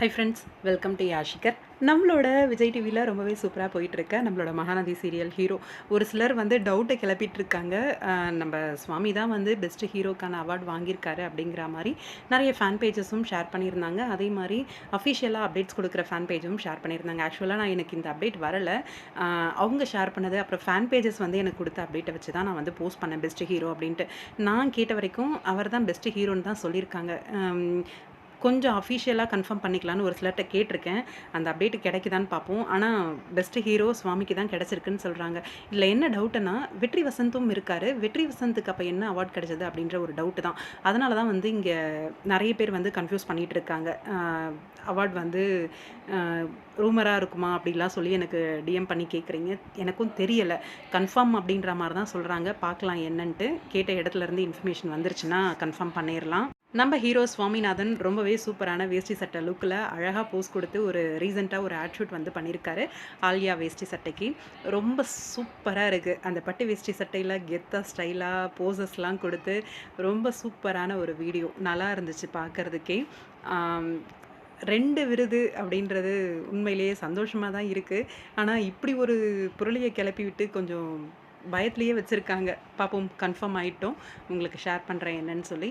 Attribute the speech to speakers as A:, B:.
A: High friends welcome to யாஷிகர் நம்மளோட விஜய் டிவியில் ரொம்பவே சூப்பராக போயிட்டுருக்க நம்மளோட மகாநதி சீரியல் ஹீரோ ஒரு சிலர் வந்து டவுட்டை கிளப்பிட்டு இருக்காங்க நம்ம சுவாமி தான் வந்து பெஸ்ட் ஹீரோக்கான அவார்ட் வாங்கியிருக்காரு அப்படிங்கிற மாதிரி நிறைய ஃபேன் பேஜஸும் ஷேர் பண்ணியிருந்தாங்க. அதே மாதிரி அஃபிஷியலாக அப்டேட்ஸ் கொடுக்குற ஃபேன் பேஜும் ஷேர் பண்ணியிருந்தாங்க. ஆக்சுவலாக நான் எனக்கு இந்த அப்டேட் வரலை. அவங்க ஷேர் பண்ணது அப்புறம் ஃபேன் பேஜஸ் வந்து எனக்கு கொடுத்த அப்டேட்டை வச்சு தான் நான் வந்து போஸ்ட் பண்ணேன் பெஸ்ட் ஹீரோ அப்படின்ட்டு. நான் கேட்ட வரைக்கும் அவர் தான் பெஸ்ட் ஹீரோன்னு தான் சொல்லியிருக்காங்க. கொஞ்சம் அஃபிஷியலாக கன்ஃபார்ம் பண்ணிக்கலான்னு ஒரு சிலர்கிட்ட கேட்டிருக்கேன். அந்த அப்டேட் கிடைக்குதான்னு பார்ப்போம். ஆனால் பெஸ்ட்டு ஹீரோ சுவாமிக்கு தான் கிடச்சிருக்குன்னு சொல்கிறாங்க இதில் என்ன டவுட்டுன்னா வெற்றி வசந்தும் இருக்கார். வெற்றி வசந்துக்கு அப்போ என்ன அவார்ட் கிடைச்சது அப்படின்ற ஒரு டவுட்டு தான். அதனால தான் வந்து இங்கே நிறைய பேர் வந்து கன்ஃபியூஸ் பண்ணிகிட்டு இருக்காங்க. அவார்ட் வந்து ரூமராக இருக்குமா அப்படிலாம் சொல்லி எனக்கு டிஎம் பண்ணி கேட்குறீங்க எனக்கும் தெரியலை. கன்ஃபார்ம் அப்படின்ற மாதிரி தான் சொல்கிறாங்க பார்க்கலாம் என்னன்ட்டு. கேட்ட இடத்துலேருந்து இன்ஃபர்மேஷன் வந்துருச்சுன்னா கன்ஃபார்ம் பண்ணிடலாம் நம்ம ஹீரோ சுவாமிநாதன் ரொம்பவே சூப்பரான வேஷ்டி சட்டை லுக்கில் அழகாக போஸ் கொடுத்து ஒரு ரீசெண்டாக ஒரு ஆட்ஷூட் வந்து பண்ணியிருக்காரு ஆலியா வேஷ்டி சட்டைக்கு. ரொம்ப சூப்பராக இருக்குது அந்த பட்டு வேஷ்டி சட்டையில் கெத்தா ஸ்டைலாக போசஸ்லாம் கொடுத்து ரொம்ப சூப்பரான ஒரு வீடியோ நல்லா இருந்துச்சு பார்க்குறதுக்கே ரெண்டு விருது அப்படின்றது உண்மையிலேயே சந்தோஷமாக தான் இருக்குது ஆனால் இப்படி ஒரு பொருளையை கிளப்பி விட்டு கொஞ்சம் பயத்துலேயே வச்சுருக்காங்க. பார்ப்போம் கன்ஃபார்ம் ஆகிட்டோம் உங்களுக்கு ஷேர் பண்ணுறேன் என்னன்னு சொல்லி.